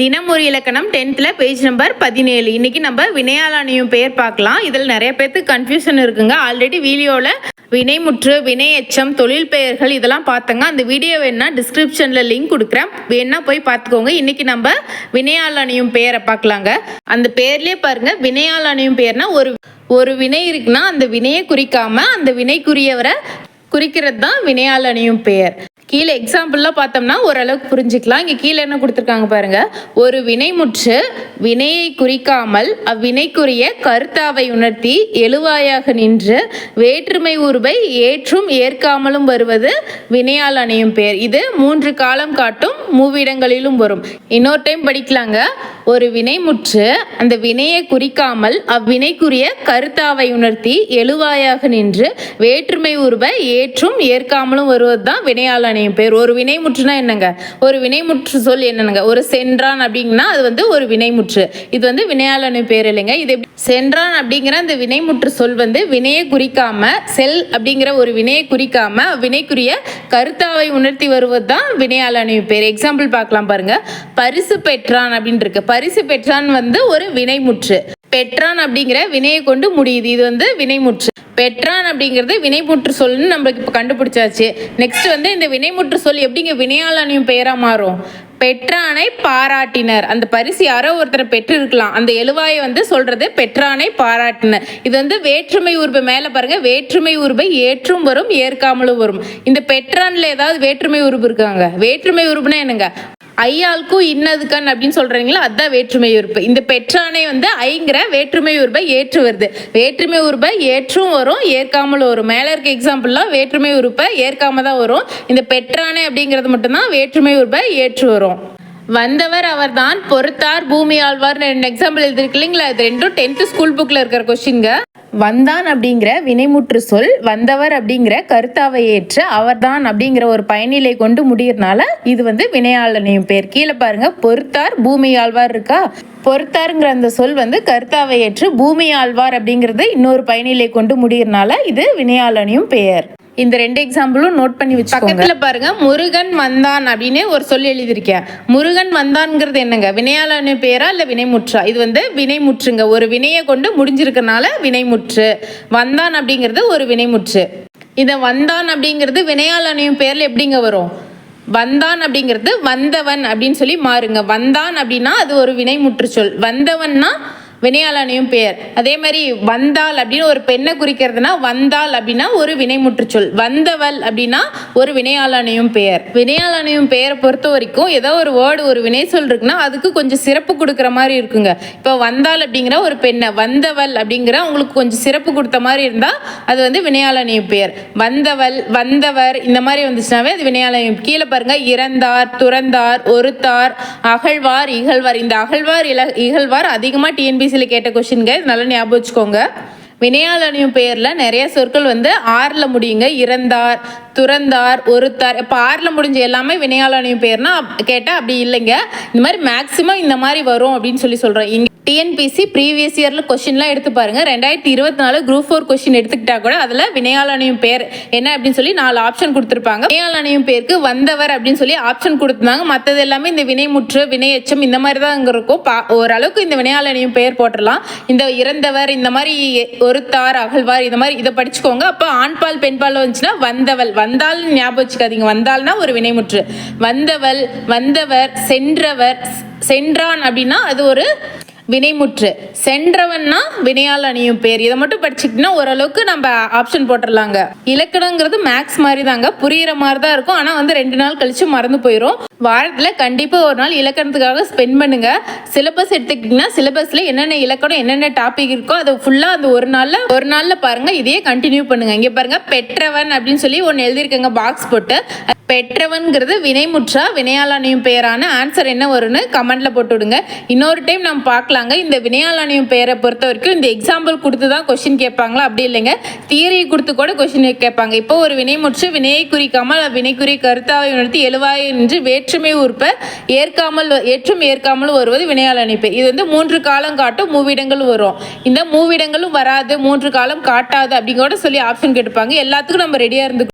தினம் ஒரு இலக்கணம் டென்த்தில் பேஜ் நம்பர் பதினேழு. இன்னைக்கு நம்ம வினையாளனையும் பெயர் பார்க்கலாம். இதில் நிறைய பேர்த்துக்கு கன்ஃபியூஷன் இருக்குங்க. ஆல்ரெடி வீடியோவில் வினைமுற்று வினை எச்சம் தொழில் பெயர்கள் இதெல்லாம் பார்த்தங்க. அந்த வீடியோ வேணா டிஸ்கிரிப்ஷனில் லிங்க் கொடுக்குறேன். வேணா போய் பார்த்துக்கோங்க. இன்னைக்கு நம்ம வினையாளனையும் பெயரை பார்க்கலாங்க. அந்த பேர்லேயே பாருங்க. வினையாளனையும் பெயர்னா ஒரு ஒரு வினை இருக்குன்னா அந்த வினையை குறிக்காம அந்த வினைக்குரியவரை குறிக்கிறது தான் வினையாளனையும் பெயர் கீழே எக்ஸாம்பிள்லாம் பார்த்தோம்னா ஓரளவுக்கு புரிஞ்சுக்கலாம். இங்கே கீழே என்ன கொடுத்துருக்காங்க பாருங்க. ஒரு வினைமுற்று வினையை குறிக்காமல் அவ்வினைக்குரிய கருத்தாவை உணர்த்தி எழுவாயாக நின்று வேற்றுமை உருவை ஏற்றும் ஏற்காமலும் வருவது வினையால் அணையும் பெயர் இது மூன்று காலம் காட்டும் மூவிடங்களிலும் வரும். இன்னொரு டைம் படிக்கலாங்க. ஒரு வினைமுற்று அந்த வினையை குறிக்காமல் அவ்வினைக்குரிய கருத்தாவை உணர்த்தி எழுவாயாக நின்று வேற்றுமை உருவை ஏற்றும் ஏற்காமலும் வருவது தான் வினையால் அணையும் பேர். ஒரு வினைமுற்றுனா என்னங்க? ஒரு வினைமுற்று சொல் என்னங்க ஒரு சென்றான் அப்படிங்கன்னா அது வந்து ஒரு வினைமுற்று. இது வந்து வினையால் பேர் இல்லைங்க. இது சென்றான் அப்படிங்கிற அந்த வினைமுற்று சொல் வந்து வினையை குறிக்காம செல் அப்படிங்கிற ஒரு வினையை குறிக்காம வினைக்குரிய கருத்தாவை உணர்த்தி வருவது தான் வினையால் பேர். எக்ஸாம்பிள் பார்க்கலாம் பாருங்க. பரிசு பெற்றான் அப்படின்னு இருக்கு பரிசு பெற்றான் வந்து ஒரு வினைமுற்று. பெற்றான் அப்படிங்கிற வினையை கொண்டு முடியுது. இது வந்து வினைமுற்று. பெற்றான் அப்படிங்கிறது வினைமுற்று சொல்னு நம்மளுக்கு இப்போ கண்டுபிடிச்சாச்சு. நெக்ஸ்ட் வந்து இந்த வினைமுற்று சொல் எப்படிங்க வினையாளனையும் பெயராக மாறும்? பெற்றானை பாராட்டினர். அந்த பரிசு யாரோ ஒருத்தரை பெற்றிருக்கலாம். அந்த எழுவாயை வந்து சொல்றது பெற்றானை பாராட்டினர். இது வந்து வேற்றுமை உருபை மேலே பாருங்க. வேற்றுமை உருபை ஏற்றும் வரும் ஏற்காமலும் வரும். இந்த பெற்றான்ல ஏதாவது வேற்றுமை உருபு இருக்காங்க? வேற்றுமை உருபுனா என்னங்க? ஐயாளுக்கும் இன்னதுக்கன் அப்படின்னு சொல்கிறீங்களா அதுதான் வேற்றுமை உறுப்பு. இந்த பெற்றானை வந்து ஐங்கிற வேற்றுமை உருபை ஏற்று வருது. வேற்றுமை உருபை ஏற்றும் வரும் ஏற்காமலும் வரும். மேலே இருக்க எக்ஸாம்பிள்லாம் வேற்றுமை உறுப்பை ஏற்காம தான் வரும். இந்த பெற்றானை அப்படிங்கிறது மட்டும்தான் வேற்றுமை உருபை ஏற்று வரும். வந்தவர் அவர்தான் பொறுத்தார் பூமி ஆழ்வார் ரெண்டு எக்ஸாம்பிள் எழுதிருக்கு இல்லைங்களா? இது ரெண்டும் டென்த்து ஸ்கூல் புக்கில் இருக்கிற கொஸ்டின்ங்க வந்தான் அப்படிங்கிற வினைமுற்று சொல் வந்தவர் அப்படிங்கிற கருத்தாவை ஏற்று அவர்தான் அப்படிங்கிற ஒரு பயனிலை கொண்டு முடியறனால இது வந்து வினையாளனையும் பேர் கீழே பாருங்க பொறுத்தார் பூமி ஆழ்வார் இருக்கா? பொறுத்தாருங்கிற அந்த சொல் வந்து கருத்தாவை ஏற்று பூமி ஆழ்வார் அப்படிங்கிறது இன்னொரு பயனிலை கொண்டு முடியறனால இது வினையாளனையும் பெயர். இந்த ரெண்டு எக்ஸாம்பிளும் நோட் பண்ணி வச்சு பக்கத்தில் பாருங்க முருகன் வந்தான் அப்படின்னு ஒரு சொல்லி எழுதியிருக்கேன். முருகன் வந்தான்ங்கிறது என்னங்க? வினையாளனு பேரா இல்லை வினைமுற்றா? இது வந்து வினைமுற்றுங்க. ஒரு வினையை கொண்டு முடிஞ்சிருக்கனால வினைமுற்று. வந்தான் அப்படிங்கிறது ஒரு வினைமுற்று. இதை வந்தான் அப்படிங்கிறது வினையாளனையும் பேரில் எப்படிங்க வரும்? வந்தான் அப்படிங்கிறது வந்தவன் அப்படின்னு சொல்லி மாறுங்க. வந்தான் அப்படின்னா அது ஒரு வினைமுற்று சொல். வந்தவன்னா வினையாளனையும் பெயர். அதே மாதிரி வந்தாள் அப்படின்னு ஒரு பெண்ணை குறிக்கிறதுனா வந்தாள் அப்படின்னா ஒரு வினைமுற்றுச்சொல். வந்தவள் அப்படின்னா ஒரு வினையாளனையும் பெயர். வினையாளனையும் பெயரை பொறுத்த வரைக்கும் ஏதோ ஒரு வேர்டு ஒரு வினை சொல் இருக்குன்னா அதுக்கு கொஞ்சம் சிறப்பு கொடுக்குற மாதிரி இருக்குங்க. இப்போ வந்தாள் அப்படிங்கிற ஒரு பெண்ணை வந்தவள் அப்படிங்கிற உங்களுக்கு கொஞ்சம் சிறப்பு கொடுத்த மாதிரி இருந்தால் அது வந்து வினையாளனையும் பெயர். வந்தவள் வந்தவர் இந்த மாதிரி வந்துச்சுனாவே அது வினையாளனையும். கீழே பாருங்க இறந்தார் துறந்தார் ஒருத்தார் அகழ்வார் இகழ்வார். இந்த அகழ்வார் இல இகழ்வார் அதிகமாக டிஎன்பி டிஎன்பிசியில் கேட்ட கொஷின்ங்க நல்லா ஞாபகம் வச்சுக்கோங்க. வினையாளனையும் பெயரில் நிறைய சொற்கள் வந்து ஆறில் முடியுங்க. இறந்தார் துறந்தார் ஒருத்தார். இப்போ ஆறில் முடிஞ்ச எல்லாமே வினையாளனையும் பெயர்னா கேட்டால் அப்படி இல்லைங்க. இந்த மாதிரி மேக்ஸிமம் இந்த மாதிரி வரும் அப்படின்னு சொல்லி சொல்கிறேன் இங்கே டிஎன்பிசி ப்ரீவியஸ் இயரில் கொஷின்லாம் எடுத்து பாருங்க. ரெண்டாயிரத்தி இருபத்தி நாலு குரூப் ஃபோர் கொஷின் எடுத்துக்கிட்டா கூட அதில் வினையாளனையும் பேர் என்ன அப்படின்னு சொல்லி நாலு ஆப்ஷன் கொடுத்துருப்பாங்க. வினையாளனையும் பேருக்கு வந்தவர் அப்படின்னு சொல்லி ஆப்ஷன் கொடுத்துருந்தாங்க. மற்றது எல்லாமே இந்த வினைமுற்று வினையச்சம் இந்த மாதிரி தான் அங்கே இருக்கும். பா ஓரளவுக்கு இந்த வினையாளனையும் பெயர் போட்டுடலாம். இந்த இறந்தவர் இந்த மாதிரி ஒருத்தார் அகழ்வார் இந்த மாதிரி இதை படிச்சுக்கோங்க. அப்போ ஆண்பால் பெண்பால் வந்துச்சுன்னா வந்தவள். வந்தால் ஞாபகம் வச்சுக்காதீங்க. வந்தால்னா ஒரு வினைமுற்று. வந்தவள் வந்தவர் சென்றவர் சென்றான் அப்படின்னா அது ஒரு வினைமுற்று. சென்றவன்னா வினையால் அணியும் பேர். இதை மட்டும் படிச்சுக்கிட்டோம்னா ஓரளவுக்கு நம்ம ஆப்ஷன் போட்டுடலாங்க. இலக்கணங்கிறது மேக்ஸ் மாதிரி தாங்க புரியிற மாதிரி தான் இருக்கும். ஆனால் வந்து ரெண்டு நாள் கழிச்சு மறந்து போயிடும் வாரத்தில் கண்டிப்பாக ஒரு நாள் இலக்கணத்துக்காக ஸ்பெண்ட் பண்ணுங்க. சிலபஸ் எடுத்துக்கிட்டிங்கன்னா சிலபஸில் என்னென்ன இலக்கணம் என்னென்ன டாபிக் இருக்கோ அதை ஃபுல்லாக அந்த ஒரு நாளில் ஒரு நாளில் பாருங்கள் இதையே கண்டினியூ பண்ணுங்க. இங்கே பாருங்கள் பெற்றவன் அப்படின்னு சொல்லி ஒன்று எழுதியிருக்கேங்க பாக்ஸ் போட்டு. பெற்றவன்கிறது வினைமுற்றா வினையாளானியும் பெயரான ஆன்சர் என்ன வரும்னு கமெண்ட்டில் போட்டு விடுங்க. இன்னொரு டைம் நம்ம பார்க்கலாங்க. இந்த வினையாளானியும் பெயரை பொறுத்த வரைக்கும் இந்த எக்ஸாம்பிள் கொடுத்து தான் கொஷின் கேட்பாங்களா? அப்படி இல்லைங்க. தியரி கொடுத்து கூட கொஷின் கேட்பாங்க. இப்போ ஒரு வினைமுற்று வினையை குறிக்காமல் வினைக்குறி கருத்தாவை உணர்த்தி எழுவாய் என்று வேட் ஏற்றுமை உறுப்பை ஏற்காமல் ஏற்றும் ஏற்காமல் வருவது வினையால் அணிப்பு. இது வந்து மூன்று காலம் காட்டும் மூவிடங்கள் வரும். இந்த மூவிடங்களும் வராது மூன்று காலம் காட்டாது அப்படிங்கூட சொல்லி ஆப்ஷன் கேட்டுப்பாங்க. எல்லாத்துக்கும் நம்ம ரெடியாக இருந்து